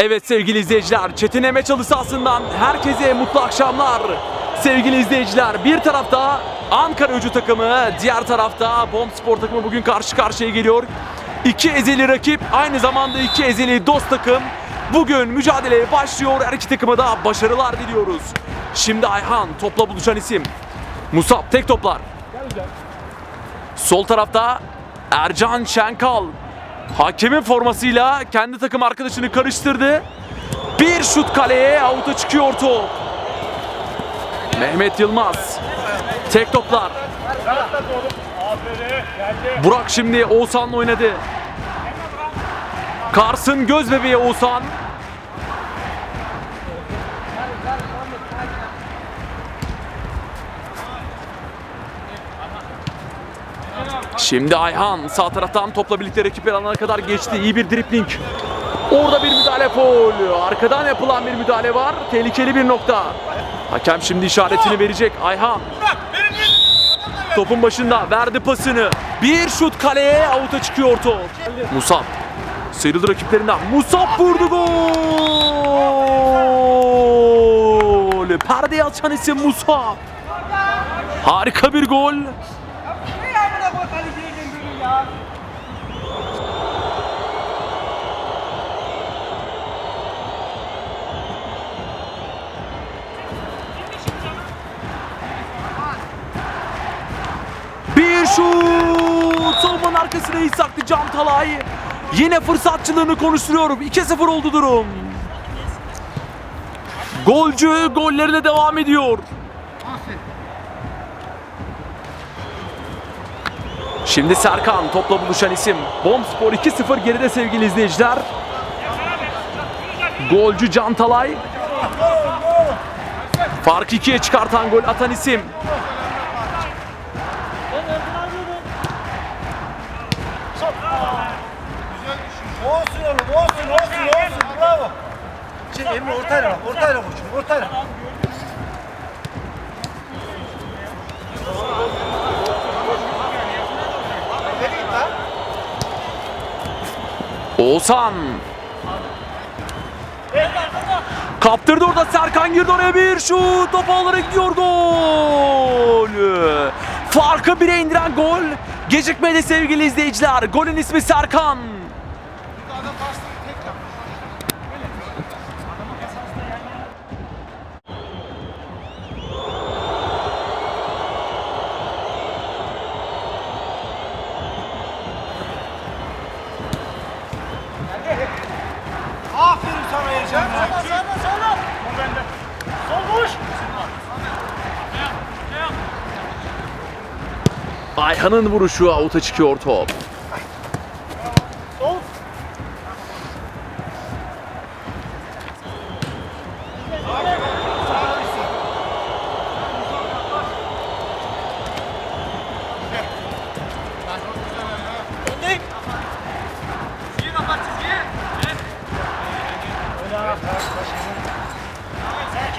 Evet sevgili izleyiciler, Çetin Emeçalı sahasından herkese mutlu akşamlar. Sevgili izleyiciler, bir tarafta Ankara Gücü takımı, diğer tarafta Bom Spor takımı bugün karşı karşıya geliyor. İki ezeli rakip, aynı zamanda iki ezeli dost takım. Bugün mücadeleye başlıyor. Her iki takıma da başarılar diliyoruz. Şimdi Ayhan, topla buluşan isim. Musab tek toplar. Sol tarafta Ercan Şenkal. Hakemin formasıyla kendi takım arkadaşını karıştırdı. Bir şut kaleye avuta çıkıyor top. Mehmet Yılmaz. Tek toplar. Burak şimdi Oğuzhan'la oynadı. Kars'ın göz bebeği Oğuzhan. Şimdi Ayhan sağ taraftan topla birlikte rakip alana kadar geçti. İyi bir dripling. Orada bir müdahale foul. Arkadan yapılan bir müdahale var. Tehlikeli bir nokta. Hakem şimdi işaretini verecek. Ayhan. Topun başında verdi pasını. Bir şut kaleye avuta çıkıyor top. Musab. Sıyrıldı rakiplerinden. Musab vurdu gol. Perdeyi açan isim Musab. Harika bir gol. Arkasına iyi saktı Can Talay. Yine fırsatçılığını konuşturuyorum. 2-0 oldu durum. Golcü gollerine devam ediyor. Şimdi Serkan topla buluşan isim. Bomspor 2-0 geride sevgili izleyiciler. Golcü Can Talay. Fark 2'ye çıkartan gol atan isim. Olsun oğlum, olsun, olsun, olsun. Bravo. Şey, Emre ortayla bak, ortayla koşun, ortayla. Oğuzhan. Kaptırdı orada Serkan girdi oraya bir şut. Top ağlara gidiyor gol. Farkı bire indiren gol. Gecikmedi sevgili izleyiciler. Golün ismi Serkan. Aferin sana Ercan. Sana, sana, sana. Bu bende. Sol koş. Ayhan'ın vuruşu avuta çıkıyor top.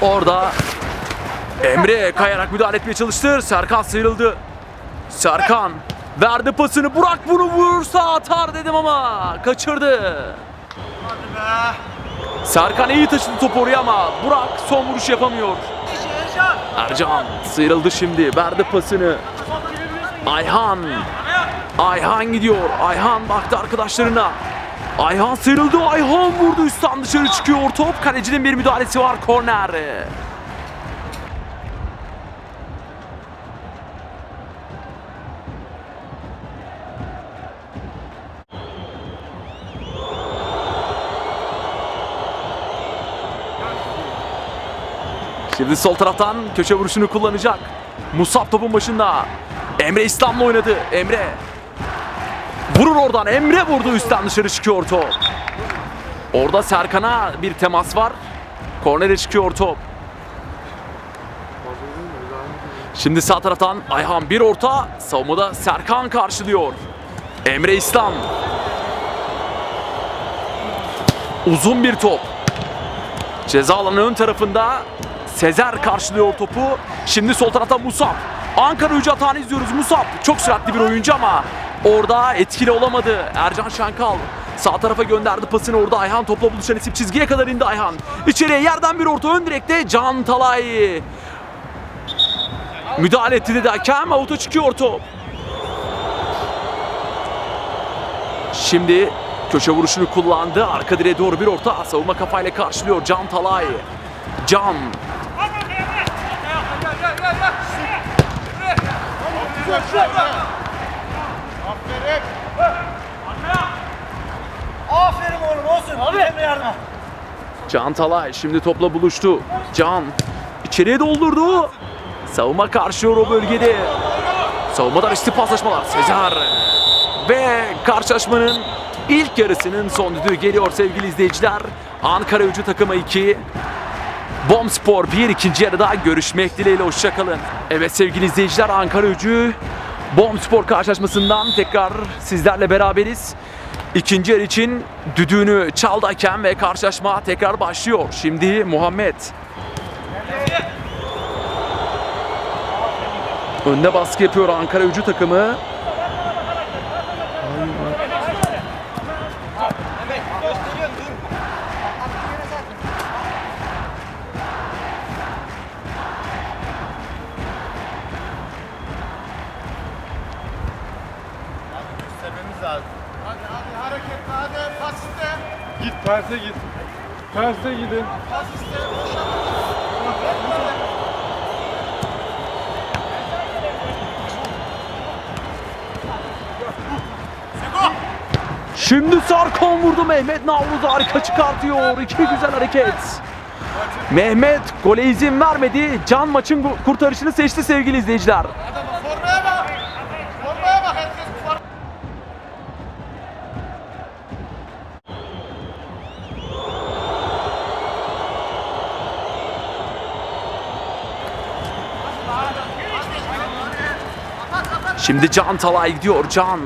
Orada Emre kayarak müdahale etmeye çalıştı. Serkan sıyrıldı. Serkan verdi pasını. Burak bunu vurursa atar dedim ama kaçırdı. Serkan iyi taşıdı topu oraya ama Burak son vuruş yapamıyor. Ercan sıyrıldı şimdi. Verdi pasını. Ayhan. Ayhan gidiyor. Ayhan baktı arkadaşlarına. Ayhan sıyrıldı. Ayhan vurdu. Üstten dışarı çıkıyor top. Kalecinin bir müdahalesi var. Korner. Şimdi sol taraftan köşe vuruşunu kullanacak. Musab topun başında. Emre İslam'la oynadı. Emre. Vurur oradan. Emre vurdu üstten dışarı çıkıyor top. Orada Serkan'a bir temas var. Kornere çıkıyor top. Şimdi sağ taraftan Ayhan bir orta. Savunmada Serkan karşılıyor. Emre İslam. Uzun bir top. Ceza alanının ön tarafında Sezer karşılıyor topu. Şimdi sol tarafta Musab. Ankara Gücü atağını izliyoruz Musab. Çok süratli bir oyuncu ama orada etkili olamadı. Ercan Şankal Sağ tarafa gönderdi pasını orada Ayhan topla buluşan isim çizgiye kadar indi Ayhan. İçeriye yerden bir orta ön direkte Can Talay. Müdahale etti dedi hakem. Avuta çıkıyor top. Şimdi köşe vuruşunu kullandı. Arka direğe doğru bir orta. Savunma kafayla karşılıyor Can Talay. Can. Aferin oğlum olsun. Abi. Emre yardıma. Can Talay şimdi topla buluştu. Can içeriye doldurdu. Savunma karşılıyor o bölgede. Savunmadan riskli paslaşmalar. Sezar. Ve karşılaşmanın ilk yarısının son düdüğü geliyor sevgili izleyiciler. Ankara Gücü takımı 2. Bomspor 1 ikinci yarıda görüşmek dileğiyle hoşçakalın. Evet sevgili izleyiciler Ankara Gücü Bomspor karşılaşmasından tekrar sizlerle beraberiz. İkinci yarı için düdüğünü çaldı hakem ve karşılaşma tekrar başlıyor. Şimdi Muhammed. Önde baskı yapıyor Ankara Gücü takımı. Terse git. Terse gidin. Şimdi Sarkon vurdu Mehmet Navruz harika çıkartıyor. İki güzel hareket. Mehmet gole izin vermedi. Can maçın kurtarışını seçti sevgili izleyiciler. Şimdi Can Talay gidiyor. Can.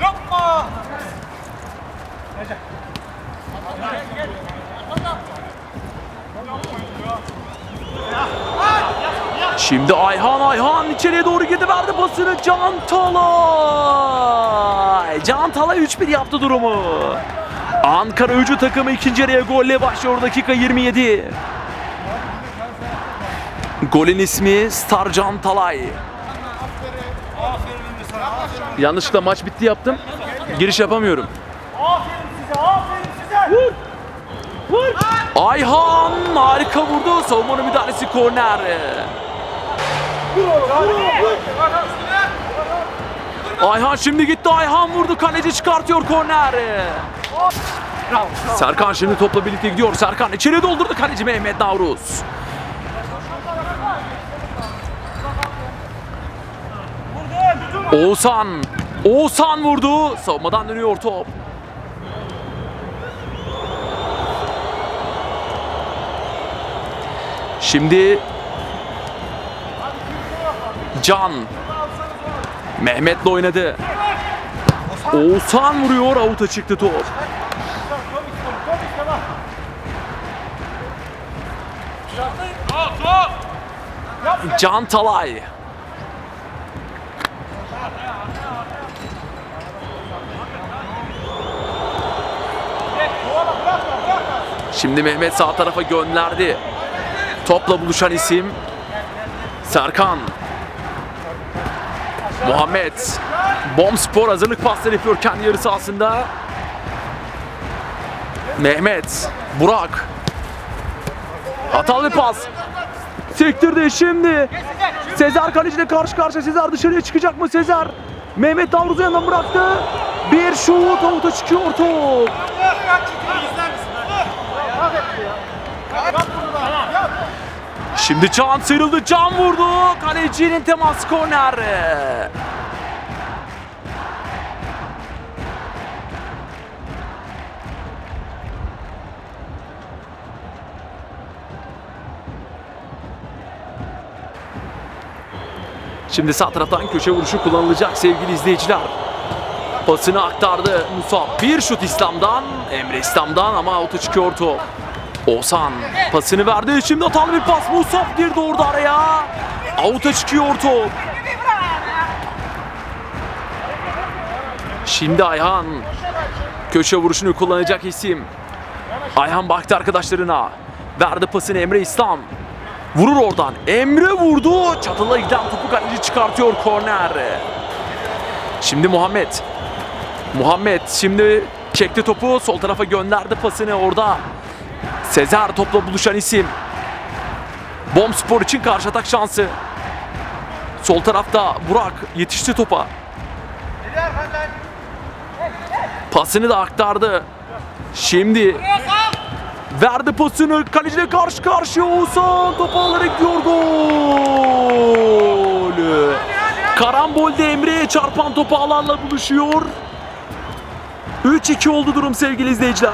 Yapma. Şimdi Ayhan Ayhan içeriye doğru girdi verdi pasını Can Talay. Can Talay 3-1 yaptı durumu. Ankara Gücü takımı ikinci yarıya golle başlıyor dakika 27. Golün ismi Star Can Talay. Yanlışlıkla maç bitti yaptım. Giriş yapamıyorum. Ayhan harika vurdu. Savunmanın müdahalesi korner. Ayhan şimdi gitti. Ayhan vurdu. Kaleci çıkartıyor korner. Serkan şimdi topla birlikte gidiyor. Serkan içeri doldurdu kaleci Mehmet Navruz. Oğuzhan. Oğuzhan vurdu. Savunmadan dönüyor top. Şimdi Can Mehmet'le oynadı. Oğuzhan vuruyor, avuta çıktı top. Can Talay. Şimdi Mehmet sağ tarafa gönderdi. Topla buluşan isim Serkan. Muhammed. Bomspor hazırlık pasları yapıyor kendi yarı sahasında. Mehmet. Burak. Hatalı pas. Sektirdi şimdi. Sezer kaleciyle karşı karşıya. Sezer dışarıya çıkacak mı Sezer? Mehmet Davruz'u yanından bıraktı. Bir şut avuta çıkıyor top. Şimdi Can sıyrıldı. Can vurdu. Kalecinin temas korner. Şimdi sağ taraftan köşe vuruşu kullanılacak sevgili izleyiciler. Pasını aktardı Musab. Bir şut İslam'dan, Emre İslam'dan ama auto çıkıyor top. Oğuzhan pasını verdi. Şimdi hatalı bir pas. Musab girdi orada araya. Avuta çıkıyor top. Şimdi Ayhan. Köşe vuruşunu kullanacak isim. Ayhan baktı arkadaşlarına. Verdi pasını Emre İslam. Vurur oradan. Emre vurdu. Çatıla giden topu kaleci çıkartıyor korner. Şimdi Muhammed. Muhammed şimdi çekti topu. Sol tarafa gönderdi pasını orada. Sezer topla buluşan isim. Bomspor için karşı atak şansı. Sol tarafta Burak yetişti topa. Pasını da aktardı. Şimdi verdi pasını kaleciyle karşı karşıya Oğuzhan topu alarak gidiyor gol. Karambolde Emre'ye çarpan topu alanla buluşuyor. 3-2 oldu durum sevgili izleyiciler.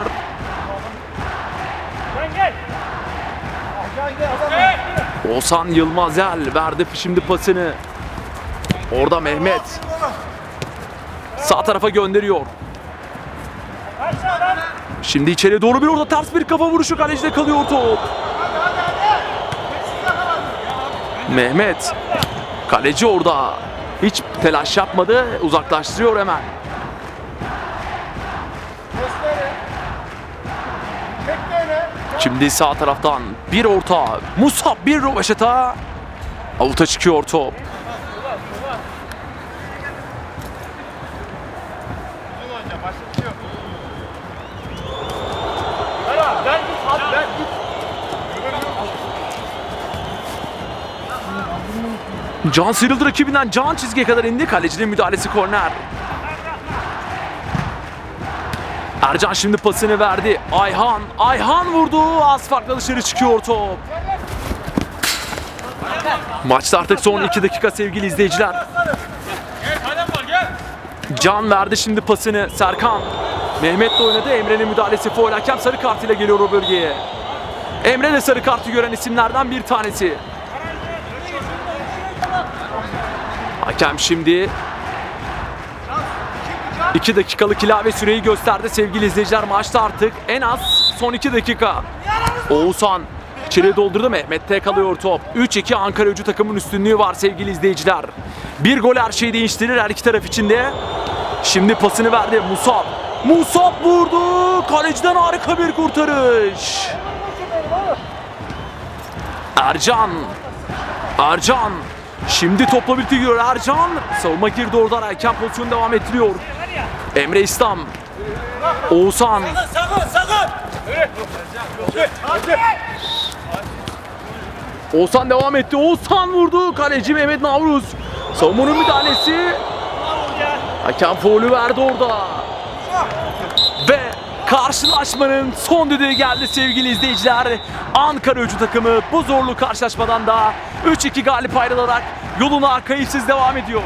Oğuzhan Yılmazel verdi şimdi pasını. Orada Mehmet. Sağ tarafa gönderiyor. Şimdi içeri doğru bir orada ters bir kafa vuruşu kalecide kalıyor top. Mehmet. Kaleci orada. Hiç telaş yapmadı. Uzaklaştırıyor hemen. Şimdi sağ taraftan bir orta. Musab bir rovaşata. Avuta çıkıyor top. Can sıyrıldı rakibinden. Can çizgiye kadar indi. Kalecinin müdahalesi korner. Ercan şimdi pasını verdi. Ayhan. Ayhan vurdu. Az farkla dışarı çıkıyor top. Maçta artık son 2 dakika sevgili izleyiciler. Can verdi şimdi pasını. Serkan. Mehmet de oynadı. Emre'nin müdahalesi foul. Hakem sarı kartıyla geliyor o bölgeye. Emre de sarı kartı gören isimlerden bir tanesi. Hakem şimdi 2 dakikalık ilave süreyi gösterdi sevgili izleyiciler. Maçta artık en az son 2 dakika. Oğuzhan içeri doldurdu. Mehmet'te kalıyor top. 3-2 Ankara Gücü takımın üstünlüğü var sevgili izleyiciler. Bir gol her şeyi değiştirir her iki taraf içinde. Şimdi pasını verdi Musab. Musab vurdu. Kaleciden harika bir kurtarış. Ercan. Ercan. Şimdi topla birlikte gidiyor Ercan. Savunma girdi oradan erken pozisyon devam ettiriyor. Emre İslam. Oğuzhan. Oğuzhan devam etti. Oğuzhan vurdu. Kaleci Mehmet Navruz. Savunmanın müdahalesi. Hakem faulü verdi orada. Karşılaşmanın son düdüğü geldi sevgili izleyiciler. Ankara Gücü takımı bu zorlu karşılaşmadan da 3-2 galip ayrılarak yoluna kayıpsız devam ediyor.